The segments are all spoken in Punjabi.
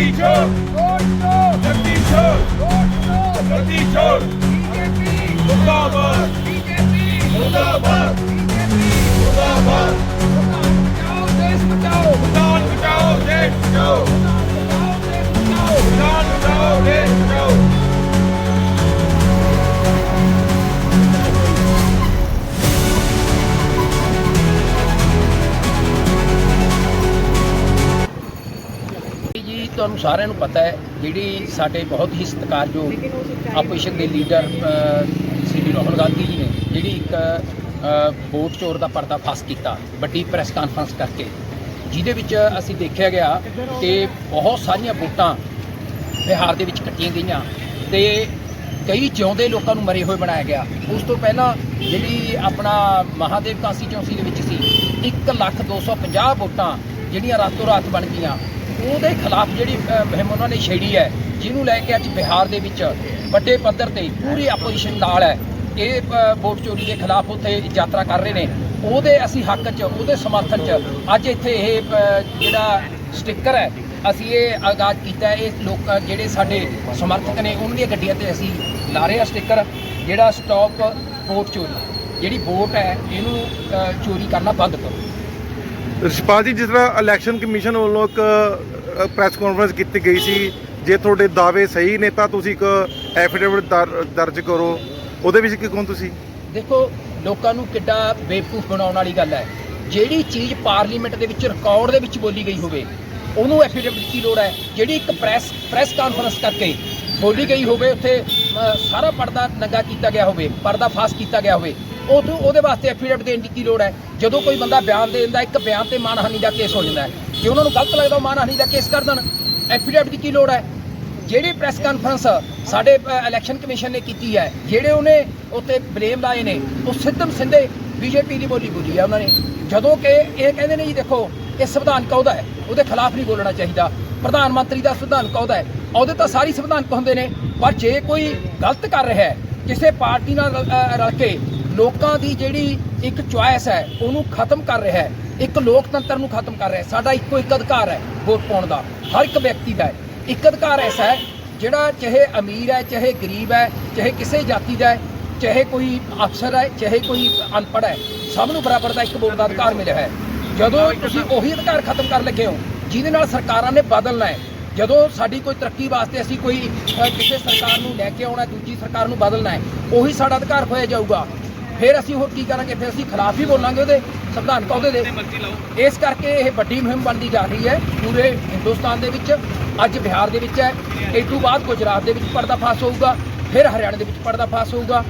ਗੱਦੀ ਛੋੜ ਗੱਦੀ ਛੋੜ ਗੱਦੀ ਛੋੜ ਮੁਰਦਾਬਾਦ ਮੁਰਦਾਬਾਦ ਮੁਰਦਾਬਾਦ ਸਾਰਿਆਂ ਨੂੰ ਪਤਾ ਹੈ ਜਿਹੜੀ ਸਾਡੇ ਬਹੁਤ ਹੀ ਸਤਿਕਾਰਯੋਗ ਆਪੋਜੀਸ਼ਨ ਦੇ ਲੀਡਰ ਸ੍ਰੀ ਰਾਹੁਲ ਗਾਂਧੀ ਜੀ ਨੇ ਜਿਹੜੀ ਇੱਕ ਵੋਟ ਚੋਰ ਦਾ ਪਰਦਾਫਾਸ਼ ਕੀਤਾ ਵੱਡੀ ਪ੍ਰੈਸ ਕਾਨਫਰੰਸ ਕਰਕੇ ਜਿਹਦੇ ਵਿੱਚ ਅਸੀਂ ਦੇਖਿਆ ਗਿਆ ਕਿ ਬਹੁਤ ਸਾਰੀਆਂ ਵੋਟਾਂ ਬਿਹਾਰ ਦੇ ਵਿੱਚ ਕੱਟੀਆਂ ਗਈਆਂ ਤੇ ਕਈ ਜਿਉਂਦੇ ਲੋਕਾਂ ਨੂੰ ਮਰੇ ਹੋਏ ਬਣਾਇਆ ਗਿਆ। ਉਸ ਤੋਂ ਪਹਿਲਾਂ ਜਿਹੜੀ ਆਪਣਾ ਮਹਾਦੇਵ ਕਾਂਸੀ ਚੌਂਸੀ ਦੇ ਵਿੱਚ ਸੀ 1 ਲੱਖ 250 ਵੋਟਾਂ ਜਿਹੜੀਆਂ ਰਾਤੋਂ ਰਾਤ ਬਣ ਗਈਆਂ ਉਹਦੇ ਖਿਲਾਫ ਜਿਹੜੀ ਮੁਹਿੰਮ ਉਹਨਾਂ ਨੇ ਛੇੜੀ ਹੈ ਜਿਹਨੂੰ ਲੈ ਕੇ ਅੱਜ ਬਿਹਾਰ ਦੇ ਵਿੱਚ ਵੱਡੇ ਪੱਧਰ ਤੇ ਪੂਰੀ ਆਪੋਜੀਸ਼ਨ ਨਾਲ ਹੈ। ਇਹ ਅ, ਵੋਟ ਚੋਰੀ ਦੇ ਖਿਲਾਫ ਉੱਥੇ ਯਾਤਰਾ ਕਰ ਰਹੇ ਨੇ। ਉਹਦੇ ਅਸੀਂ ਹੱਕ 'ਚ ਉਹਦੇ ਸਮਰਥਨ 'ਚ ਅੱਜ ਇੱਥੇ ਇਹ ਜਿਹੜਾ ਸਟicker ਹੈ ਅਸੀਂ ਇਹ ਆਗਾਜ਼ ਕੀਤਾ ਇਹ ਲੋਕ ਜਿਹੜੇ ਸਾਡੇ ਸਮਰਥਕ ਨੇ ਉਹਨਾਂ ਦੀਆਂ ਗੱਡੀਆਂ ਤੇ ਅਸੀਂ ਲਾ ਰਹੇ ਆ ਸਟicker ਜਿਹੜਾ ਸਟਾਪ ਵੋਟ ਚੋਰੀ। ਜਿਹੜੀ ਵੋਟ ਹੈ ਇਹਨੂੰ ਚੋਰੀ ਕਰਨਾ ਬੰਦ ਕਰੋ। ਰਿਸ਼ਪਾਲ ਜੀ, ਜਿਸ ਤਰ੍ਹਾਂ ਇਲੈਕਸ਼ਨ ਕਮਿਸ਼ਨ ਵੱਲੋਂ ਇੱਕ ਪ੍ਰੈਸ ਕਾਨਫਰੰਸ ਕੀਤੀ ਗਈ ਸੀ, ਜੇ ਤੁਹਾਡੇ ਦਾਅਵੇ ਸਹੀ ਨੇ ਤਾਂ ਤੁਸੀਂ ਇੱਕ ਐਫੀਡੇਵਿਟ ਦਰਜ ਕਰੋ। ਉਹਦੇ ਵਿੱਚ ਕੀ ਕਹੋ ਤੁਸੀਂ? ਦੇਖੋ, ਲੋਕਾਂ ਨੂੰ ਕਿੱਡਾ ਬੇਵਕੂਫ ਬਣਾਉਣ ਵਾਲੀ ਗੱਲ ਹੈ। ਜਿਹੜੀ ਚੀਜ਼ ਪਾਰਲੀਮੈਂਟ ਦੇ ਵਿੱਚ ਰਿਕਾਰਡ ਦੇ ਵਿੱਚ ਬੋਲੀ ਗਈ ਹੋਵੇ, ਉਹਨੂੰ ਐਫੀਡੇਵਿਟ ਦੀ ਲੋੜ ਹੈ? ਜਿਹੜੀ ਇੱਕ ਪ੍ਰੈਸ ਪ੍ਰੈਸ ਕਾਨਫਰੰਸ ਕਰਕੇ ਬੋਲੀ ਗਈ ਹੋਵੇ, ਉੱਥੇ ਸਾਰਾ ਪਰਦਾ ਨੰਗਾ ਕੀਤਾ ਗਿਆ ਹੋਵੇ, ਪਰਦਾ ਫਾਸ ਕੀਤਾ ਗਿਆ ਹੋਵੇ ਉਹ ਤੋਂ ਉਹਦੇ ਵਾਸਤੇ ਐਫੀਡੇਵਿਟ ਦੇਣ ਦੀ ਕੀ ਲੋੜ ਹੈ? ਜਦੋਂ ਕੋਈ ਬੰਦਾ ਬਿਆਨ ਦੇ ਦਿੰਦਾ, ਇੱਕ ਬਿਆਨ ਤੇ ਮਾਨਹਾਨੀ ਦਾ ਕੇਸ ਹੋ ਜਾਂਦਾ ਹੈ। ਜੇ ਉਹਨਾਂ ਨੂੰ ਗਲਤ ਲੱਗਦਾ ਉਹ ਮਾਨਹਾਨੀ ਦਾ ਕੇਸ ਕਰ ਦੇਣ ਐਫੀਡੇਵਿਟ ਦੀ ਕੀ ਲੋੜ ਹੈ? ਜਿਹੜੀ ਪ੍ਰੈਸ ਕਾਨਫਰੰਸ ਸਾਡੇ ਇਲੈਕਸ਼ਨ ਕਮਿਸ਼ਨ ਨੇ ਕੀਤੀ ਹੈ, ਜਿਹੜੇ ਉਹਨੇ ਉੱਤੇ ਬਲੇਮ ਲਾਏ ਨੇ, ਉਹ ਸਿੱਧਮ ਸਿੰਧੇ ਬੀਜੇਪੀ ਦੀ ਬੋਲੀ ਬੋਲੀ ਹੈ ਉਹਨਾਂ ਨੇ। ਜਦੋਂ ਕਿ ਇਹ ਕਹਿੰਦੇ ਨੇ ਜੀ ਦੇਖੋ, ਇਹ ਸੰਵਿਧਾਨ ਕਹਦਾ ਹੈ, ਉਹਦੇ ਖਿਲਾਫ ਨਹੀਂ ਬੋਲਣਾ ਚਾਹੀਦਾ। ਪ੍ਰਧਾਨ ਮੰਤਰੀ ਦਾ ਸੰਵਿਧਾਨ ਕਹਦਾ ਹੈ, ਉਹਦੇ ਤਾਂ ਸਾਰੀ ਸੰਵਿਧਾਨਕ ਹੁੰਦੇ ਨੇ। ਪਰ ਜੇ ਕੋਈ ਗਲਤ ਕਰ ਰਿਹਾ ਹੈ, ਕਿਸੇ ਪਾਰਟੀ ਨਾਲ ਰਲ ਕੇ ਲੋਕਾਂ ਦੀ ਜਿਹੜੀ ਇੱਕ ਚੁਆਇਸ ਹੈ, ਉਹਨੂੰ ਖਤਮ ਕਰ ਰਿਹਾ ਹੈ। ਇੱਕ ਲੋਕਤੰਤਰ ਨੂੰ ਖਤਮ ਕਰ ਰਿਹਾ ਹੈ। ਸਾਡਾ ਇੱਕੋ ਇੱਕ ਅਧਿਕਾਰ ਹੈ ਵੋਟ ਪਾਉਣ ਦਾ। ਹਰ ਇੱਕ ਵਿਅਕਤੀ ਦਾ ਇੱਕ ਅਧਿਕਾਰ ਐਸਾ ਹੈ, ਜਿਹੜਾ ਚਾਹੇ ਅਮੀਰ ਹੈ, ਚਾਹੇ ਗਰੀਬ ਹੈ, ਚਾਹੇ ਕਿਸੇ ਜਾਤੀ ਦਾ ਹੈ, ਚਾਹੇ ਕੋਈ ਅਫਸਰ ਹੈ, ਚਾਹੇ ਕੋਈ ਅਨਪੜ੍ਹ ਹੈ, ਸਭ ਨੂੰ ਬਰਾਬਰ ਦਾ ਇੱਕ ਵੋਟ ਦਾ ਅਧਿਕਾਰ ਮਿਲਿਆ ਹੈ। ਜਦੋਂ ਤੁਸੀਂ ਉਹੀ ਅਧਿਕਾਰ ਖਤਮ ਕਰਨ ਲੱਗੇ ਹੋ, ਜਿਹਦੇ ਨਾਲ ਸਰਕਾਰਾਂ ਨੇ ਬਦਲਣਾ ਹੈ, ਜਦੋਂ ਸਾਡੀ ਕੋਈ ਤਰੱਕੀ ਵਾਸਤੇ ਅਸੀਂ ਕੋਈ ਕਿਸੇ ਸਰਕਾਰ ਨੂੰ ਲੈ ਕੇ ਆਉਣਾ ਦੂਜੀ ਸਰਕਾਰ ਨੂੰ ਬਦਲਣਾ ਹੈ, ਉਹੀ ਸਾਡਾ ਅਧਿਕਾਰ ਹੋਇਆ ਜਾਊਗਾ। ਫਿਰ ਅਸੀਂ ਹੋਰ ਕੀ ਕਰਾਂਗੇ? ਫਿਰ ਅਸੀਂ ਖਿਲਾਫ ਹੀ ਬੋਲਾਂਗੇ ਉਹਦੇ ਸੰਵਿਧਾਨ ਕਹਦੇ ਦੇ। ਇਸ ਕਰਕੇ ਇਹ ਵੱਡੀ ਮੁਹਿੰਮ ਬਣਦੀ ਜਾ ਰਹੀ ਹੈ ਪੂਰੇ ਹਿੰਦੁਸਤਾਨ ਦੇ ਵਿੱਚ ਅੱਜ ਬਿਹਾਰ ਦੇ ਵਿੱਚ ਹੈ। ਇਸ ਤੋਂ ਬਾਅਦ ਗੁਜਰਾਤ ਦੇ ਵਿੱਚ ਪਰਦਾਫਾਸ਼ ਹੋਊਗਾ ਫਿਰ ਹਰਿਆਣਾ ਦੇ ਵਿੱਚ ਪਰਦਾਫਾਸ਼ ਹੋਊਗਾ।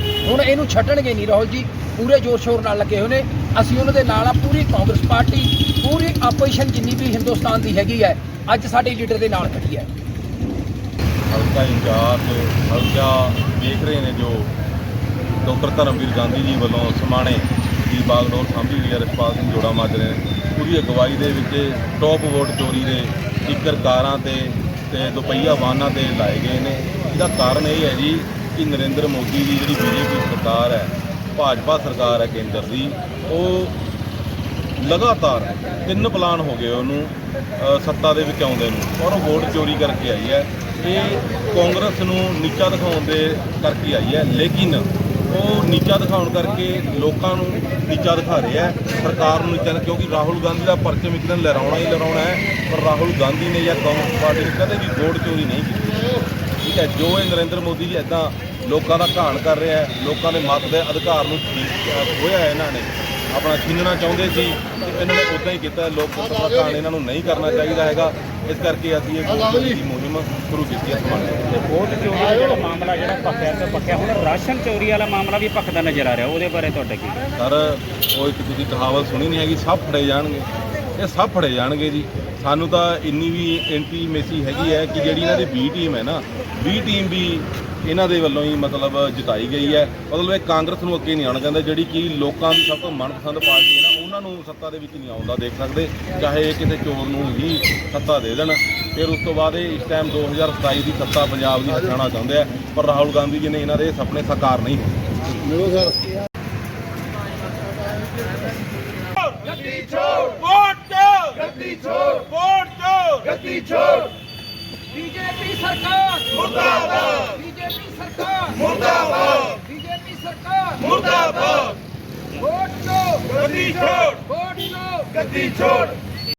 ਹੁਣ ਇਹਨੂੰ ਛੱਡਣਗੇ ਨਹੀਂ ਰਾਹੁਲ ਜੀ ਪੂਰੇ ਜ਼ੋਰ ਸ਼ੋਰ ਨਾਲ ਲੱਗੇ ਹੋਏ ਨੇ। ਅਸੀਂ ਉਹਨਾਂ ਦੇ ਨਾਲ ਆ ਪੂਰੀ ਕਾਂਗਰਸ ਪਾਰਟੀ ਪੂਰੀ ਆਪੋਜੀਸ਼ਨ ਜਿੰਨੀ ਵੀ ਹਿੰਦੁਸਤਾਨ ਦੀ ਹੈਗੀ ਹੈ ਅੱਜ ਸਾਡੇ ਲੀਡਰ ਦੇ ਨਾਲ ਖੜੀ ਹੈ। ਹਲਕਾ ਇੰਚਾਰਜ ਹਲਕਾ ਦੇਖ ਰਹੇ ਨੇ ਜੋ ਡਾਕਟਰ ਧਰਮਵੀਰ ਗਾਂਧੀ ਜੀ ਵੱਲੋਂ ਸਮਾਣੇ ਦੀ ਬਾਗਡੋਰ ਸਾਂਭੀ ਗਈ ਹੈ ਰਛਪਾਲ ਸਿੰਘ ਜੋੜਾ ਮਾਜਰੇ ਨੇ। ਉਹਦੀ ਅਗਵਾਈ ਦੇ ਵਿੱਚ ਟੌਪ ਵੋਟ ਚੋਰੀ ਦੇ ਟਿੱਕਰ ਕਾਰਾਂ ਤੇ ਤੇ ਦੁਪਹੀਆ ਵਾਹਨਾਂ ਤੇ ਲਾਏ ਗਏ ਨੇ। ਇਹਦਾ ਕਾਰਨ ਇਹ ਹੈ ਜੀ ਕਿ ਨਰਿੰਦਰ ਮੋਦੀ ਦੀ ਜਿਹੜੀ ਬੀਜੇਪੀ ਸਰਕਾਰ ਹੈ, ਭਾਜਪਾ ਸਰਕਾਰ ਹੈ ਕੇਂਦਰ ਦੀ, ਉਹ ਲਗਾਤਾਰ ਤਿੰਨ ਪਲਾਨ ਹੋ ਗਏ ਉਹਨੂੰ ਸੱਤਾ ਦੇ ਵਿੱਚ ਆਉਂਦੇ ਨੂੰ ਔਰ ਉਹ ਵੋਟ ਚੋਰੀ ਕਰਕੇ ਆਈ ਹੈ। ਇਹ ਕਾਂਗਰਸ ਨੂੰ ਨੀਚਾ ਦਿਖਾਉਣ ਦੇ ਕਰਕੇ ਆਈ ਹੈ, ਲੇਕਿਨ ਉਹ ਨੀਚਾ ਦਿਖਾਉਣ ਕਰਕੇ ਲੋਕਾਂ ਨੂੰ ਨੀਚਾ ਦਿਖਾ ਰਿਹਾ ਹੈ, ਸਰਕਾਰ ਨੂੰ ਨੀਚਾ ਕਿਉਂਕਿ ਰਾਹੁਲ ਗਾਂਧੀ ਦਾ ਪਰਚਮ ਇੱਕ ਦਿਨ ਲਹਿਰਾਉਣਾ ਹੀ ਲਹਿਰਾਉਣਾ ਹੈ, ਪਰ ਰਾਹੁਲ ਗਾਂਧੀ ਨੇ ਜਾਂ ਕਾਂਗਰਸ ਪਾਰਟੀ ਨੇ ਕਦੇ ਵੀ ਵੋਟ ਚੋਰੀ ਨਹੀਂ ਕੀਤੀ। ਠੀਕ ਹੈ, ਜੋ ਇਹ ਨਰਿੰਦਰ ਮੋਦੀ ਜੀ ਇਦਾਂ ਲੋਕਾਂ ਦਾ ਘਾਣ ਕਰ ਰਿਹਾ ਹੈ, ਲੋਕਾਂ ਦੇ ਮਤ ਦੇ ਅਧਿਕਾਰ ਨੂੰ ਖੋਇਆ ਹੈ ਇਹਨਾਂ ਨੇ ਆਪਣਾ ਛੀਨਣਾ ਚਾਹੁੰਦੇ ਸੀ ਤੇ ਇਹਨਾਂ ਨੇ ਉਦਾਂ ਹੀ ਕੀਤਾ ਲੋਕਤੰਤਰ ਦਾ ਘਾਣ ਇਹਨਾਂ ਨੂੰ ਨਹੀਂ ਕਰਨਾ ਚਾਹੀਦਾ ਹੈਗਾ। ਇਸ ਕਰਕੇ ਅਸੀਂ ਇਹ ਚੋਰੀ ਦੀ ਮੁਹਿੰਮ ਸ਼ੁਰੂ ਕੀਤੀ ਹੈ ਸਮਾਣੇ ਵੋਟ ਚੋਰੀ ਦਾ ਜਿਹੜਾ ਮਾਮਲਾ ਜਿਹੜਾ ਭਖਿਆ ਤੇ ਭਖਿਆ ਹੁਣ ਰਾਸ਼ਨ ਚੋਰੀ ਵਾਲਾ ਮਾਮਲਾ ਵੀ ਭਖਦਾ ਨਜ਼ਰ ਆ ਰਿਹਾ ਉਹਦੇ ਬਾਰੇ ਤੁਹਾਡਾ ਕੀ ਸਰ ਉਹ ਇੱਕ ਤੁਸੀਂ ਕਹਾਵਤ ਸੁਣੀ ਨਹੀਂ ਹੈਗੀ ਸਭ ਫੜੇ ਜਾਣਗੇ। ਇਹ ਸਭ ਫੜੇ ਜਾਣਗੇ ਜੀ। ਸਾਨੂੰ ਤਾਂ ਇੰਨੀ ਵੀ ਇੰਟੀਮੇਸੀ ਹੈਗੀ ਹੈ ਕਿ ਜਿਹੜੀ ਇਹਨਾਂ ਦੀ ਬੀ ਟੀਮ ਹੈ ਨਾ ਬੀ ਟੀਮ ਵੀ ਇਹਨਾਂ ਦੇ ਵੱਲੋਂ ਹੀ ਮਤਲਬ ਜਿਤਾਈ ਗਈ ਹੈ। ਮਤਲਬ ਇਹ ਕਾਂਗਰਸ ਨੂੰ ਅੱਗੇ ਨਹੀਂ ਆਉਣਾ ਚਾਹੁੰਦਾ। ਜਿਹੜੀ ਕਿ ਲੋਕਾਂ ਦੀ ਸਭ ਤੋਂ ਮਨਪਸੰਦ ਪਾਰਟੀ ਹੈ ਨਾ ਉਹਨਾਂ ਨੂੰ ਸੱਤਾ ਦੇ ਵਿੱਚ ਨਹੀਂ ਆਉਂਦਾ ਦੇਖ ਸਕਦੇ। ਚਾਹੇ ਇਹ ਕਿਸੇ ਚੋਰ ਨੂੰ ਹੀ ਸੱਤਾ ਦੇ ਦੇਣ। ਫਿਰ ਉਸ ਤੋਂ ਬਾਅਦ ਇਹ ਇਸ ਟਾਈਮ 2027 ਦੀ ਸੱਤਾ ਪੰਜਾਬ ਦੀ ਹਟਾਉਣਾ ਚਾਹੁੰਦੇ ਆ। ਪਰ ਰਾਹੁਲ ਗਾਂਧੀ ਜੀ ਨੇ ਇਹਨਾਂ ਦੇ ਸੁਪਨੇ ਸਾਕਾਰ ਨਹੀਂ ਹੋਏ। ਗੱਦੀ ਛੋੜ ਵੋਟ ਚੋਰ ਗੱਦੀ ਛੋੜ। ਵੋਟ ਚੋਰ ਗੱਦੀ ਛੋੜ। ਬੀਜੇਪੀ ਸਰਕਾਰ ਮੁਰਦਾਬਾਦ। ਬੀਜੇਪੀ ਸਰਕਾਰ। ਮੁਰਦਾਬਾਦ ਬੀਜੇਪੀ ਸਰਕਾਰ। ਮੁਰਦਾਬਾਦ। ਵੋਟ ਚੋ ਗੱਦੀ ਛੋੜ। ਵੋਟ ਚੋ ਗੱਦੀ ਛੋੜ।